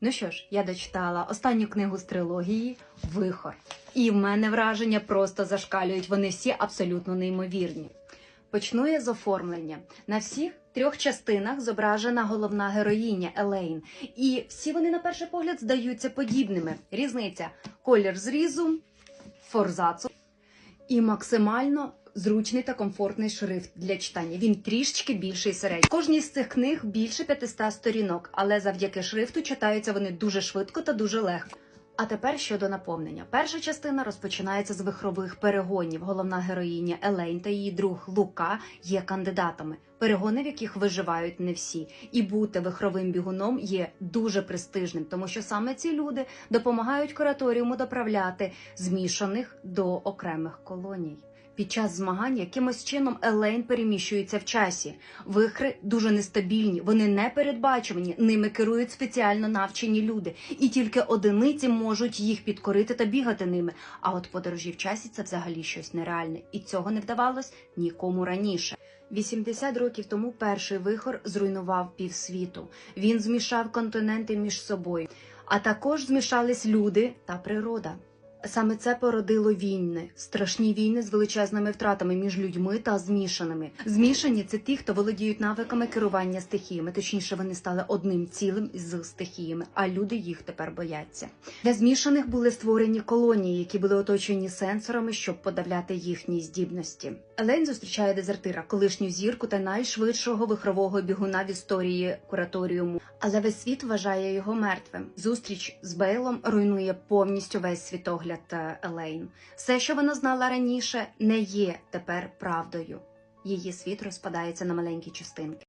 Ну що ж, я дочитала останню книгу з трилогії Вихор. І в мене враження просто зашкалюють. Вони всі абсолютно неймовірні. Почну я з оформлення. На всіх трьох частинах зображена головна героїня Елейн. І всі вони на перший погляд здаються подібними. Різниця колір зрізу, форзацу і максимально зручний та комфортний шрифт для читання. Він трішечки більший середній. Кожній з цих книг більше 500 сторінок, але завдяки шрифту читаються вони дуже швидко та дуже легко. А тепер щодо наповнення. Перша частина розпочинається з вихрових перегонів. Головна героїня Елейн та її друг Лука є кандидатами, перегони в яких виживають не всі. І бути вихровим бігуном є дуже престижним, тому що саме ці люди допомагають кураторіуму доправляти змішаних до окремих колоній. Під час змагань якимось чином Елейн переміщується в часі. Вихри дуже нестабільні, вони не передбачувані, ними керують спеціально навчені люди, і тільки одиниці можуть їх підкорити та бігати ними. А от подорожі в часі це взагалі щось нереальне, і цього не вдавалось нікому раніше. 80 років тому перший вихор зруйнував півсвіту. Він змішав континенти між собою, а також змішались люди та природа. Саме це породило війни, страшні війни з величезними втратами між людьми та змішаними. Змішані це ті, хто володіють навиками керування стихіями. Точніше, вони стали одним цілим з стихіями, а люди їх тепер бояться. Для змішаних були створені колонії, які були оточені сенсорами, щоб подавляти їхні здібності. Елейн зустрічає дезертира, колишню зірку та найшвидшого вихрового бігуна в історії кураторіуму. Але весь світ вважає його мертвим. Зустріч з Бейлом руйнує повністю весь світогляд е, Елейн. Все, що вона знала раніше, не є тепер правдою. Її світ розпадається на маленькі частинки.